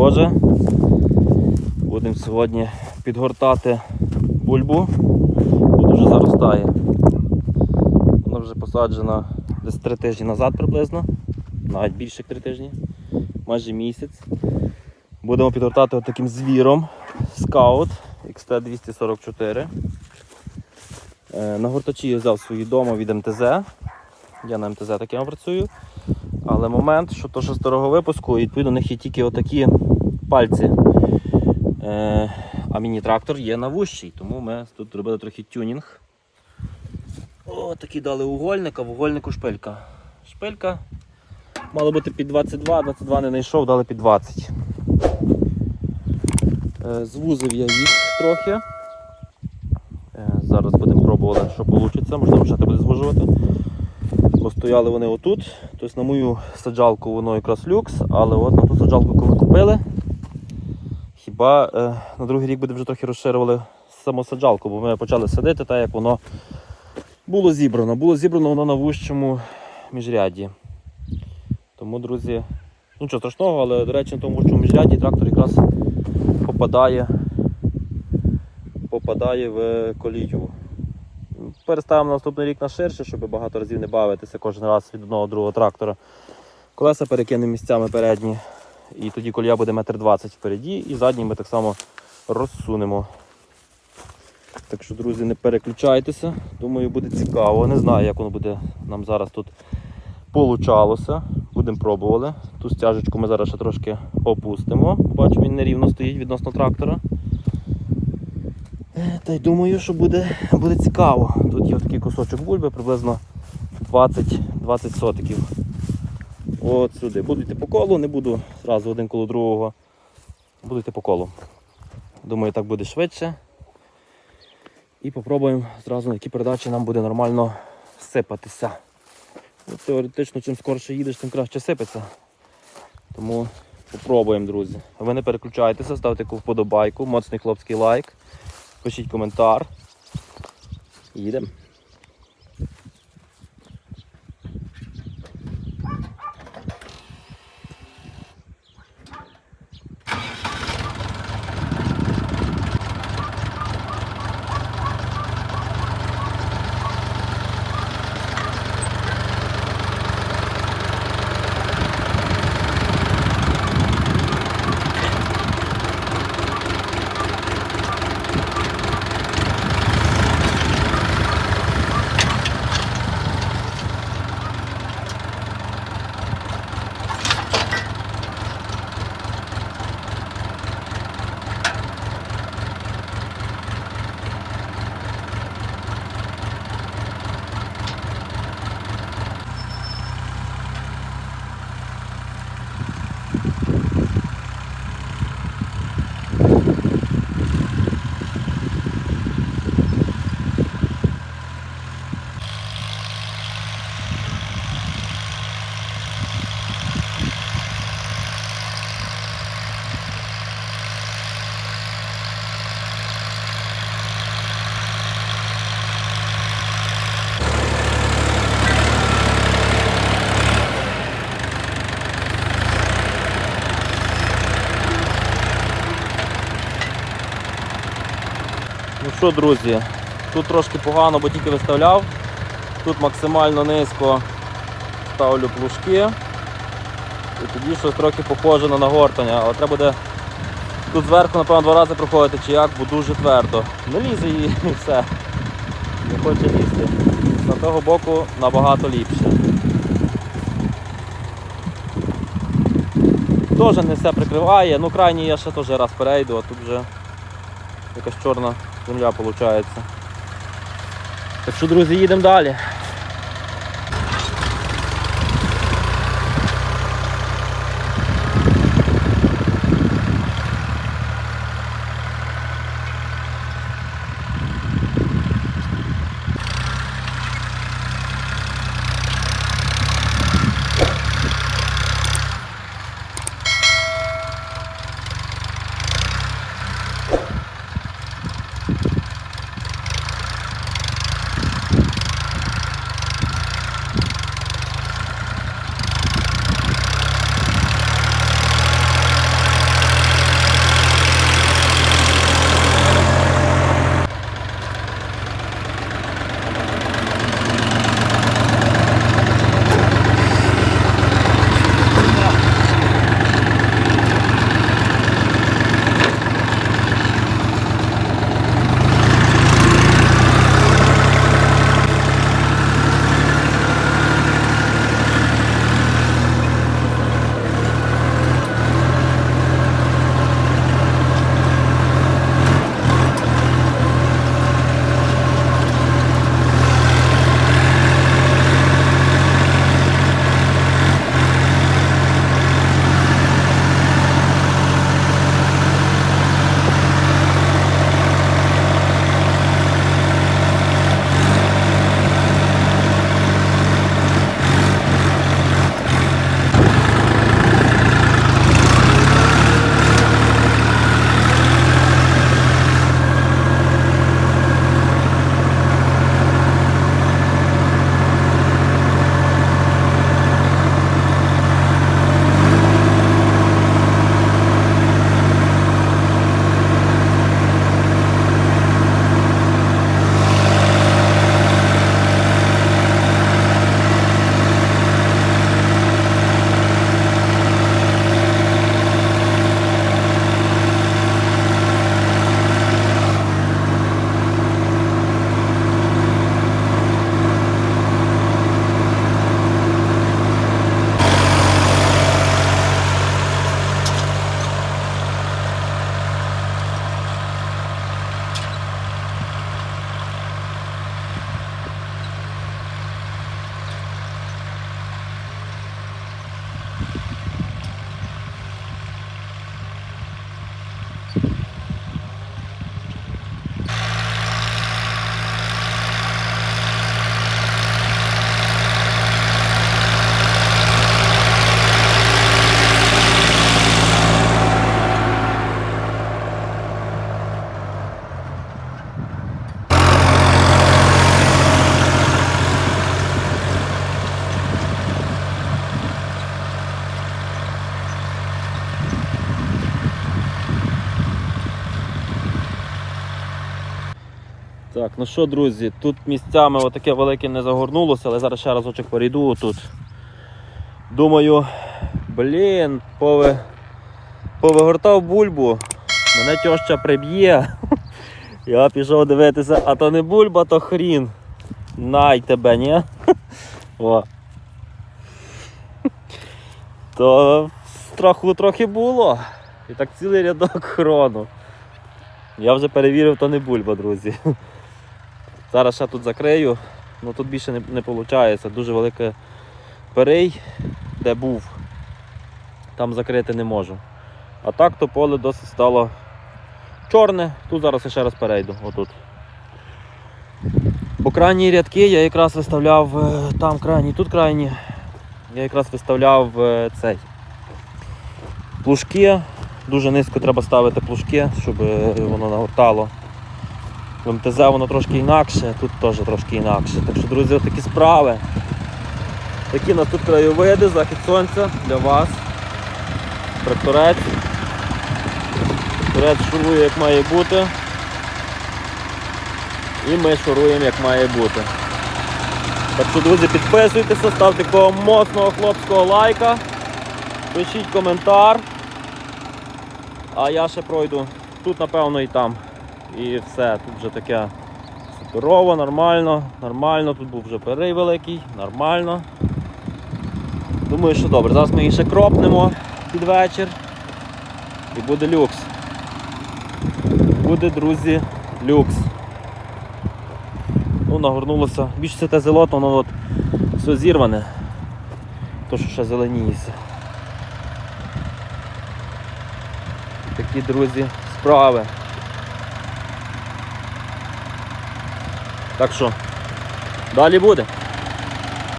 Боже. Будемо сьогодні підгортати бульбу, бо дуже заростає. Вона вже посаджена десь 3 тижні назад приблизно, навіть більше як 3 тижні, майже місяць. Будемо підгортати отаким звіром Scout XT244. Е, На гуртачі я взяв свої дома від МТЗ. Я на МТЗ таким працюю. Але момент, що то, що старого випуску, і відповідно у них є тільки отакі пальці. Е, а міні-трактор є на вущий, тому ми тут зробили трохи тюнінг. О, такі дали угольник, а в угольнику шпилька. Шпилька мало бути під 22, 22 не знайшов, дали під 20. Е, звузив я їх трохи. Е, зараз будемо пробувати, що вийде. Можливо, ще буде звужувати. Бо стояли вони отут. Тобто на мою саджалку воно якраз люкс, але от на ту саджалку, ми купили, хіба е, на другий рік буде вже трохи розширювали саму саджалку, бо ми почали садити так, як воно було зібрано. Було зібрано воно на вущому міжряді. Тому, друзі, нічого страшного, але, до речі, на тому вущому міжряді трактор якраз попадає, попадає в колію. Переставимо на наступний рік на ширше, щоб багато разів не бавитися кожен раз від одного другого трактора. Колеса перекинемо місцями передні. І тоді колія буде метр двадцять впереді, і задній ми так само розсунемо. Так що, друзі, не переключайтеся. Думаю, буде цікаво. Не знаю, як воно буде нам зараз тут получалося. Будемо пробували. Ту стяжечку ми зараз ще трошки опустимо. Бачимо, він нерівно стоїть відносно трактора. Е, Та й думаю, що буде, буде цікаво. Тут є такий кусочок бульби, приблизно 20, 20 сотиків. От сюди. Буду по колу, не буду зразу один коло другого. Буду йти по колу. Думаю, так буде швидше. І попробуємо зразу на які передачі нам буде нормально сипатися. Ну, теоретично, чим скорше їдеш, тим краще сипеться. Тому попробуємо, друзі. Ви не переключайтеся, ставте вподобайку, моцний хлопський лайк. Пишіть коментар. Їдемо. Що, друзі, тут трошки погано, бо тільки виставляв. Тут максимально низько ставлю плужки. І тоді щось трохи похоже на нагортання, але треба буде тут зверху, напевно, два рази проходити чи як, бо дуже твердо. Не лізе і і все. Не хоче лізти. З того боку набагато ліпше. Теж не все прикриває, ну крайній я ще теж раз перейду, а тут вже якась чорна земля виходить. Так що, друзі, їдемо далі. Так, ну що, друзі, тут місцями отаке велике не загорнулося, але зараз ще разочок перейду тут. Думаю, блін, пове... повигортав бульбу, мене тьоща приб'є. Я пішов дивитися, а то не бульба, то хрін. Най тебе, ні? О. То страху трохи було. І так цілий рядок хрону. Я вже перевірив, то не бульба, друзі. Зараз ще тут закрию, ну тут більше не, виходить. Дуже великий перей, де був. Там закрити не можу. А так то поле досить стало чорне. Тут зараз ще раз перейду. Отут. По крайні рядки я якраз виставляв е, там крайні, тут крайні. Я якраз виставляв е, цей плужки. Дуже низько треба ставити плужки, щоб е, воно нагортало. В МТЗ воно трошки інакше, тут теж трошки інакше. Так що, друзі, такі справи. Такі нас тут краєвиди, захід сонця для вас. Тракторець. Тракторець шурує як має бути. І ми шуруємо як має бути. Так що, друзі, підписуйтеся, ставте такого моцного хлопського лайка, пишіть коментар. А я ще пройду тут, напевно, і там. І все, тут вже таке суперово, нормально, нормально, тут був вже перей великий, нормально. Думаю, що добре. Зараз ми її ще кропнемо під вечір. І буде люкс. Буде, друзі, люкс. Ну, нагорнулося. Більше це те зелото, воно от все зірване. То, що ще зеленіється. Такі, друзі, справи. Так що, далі буде.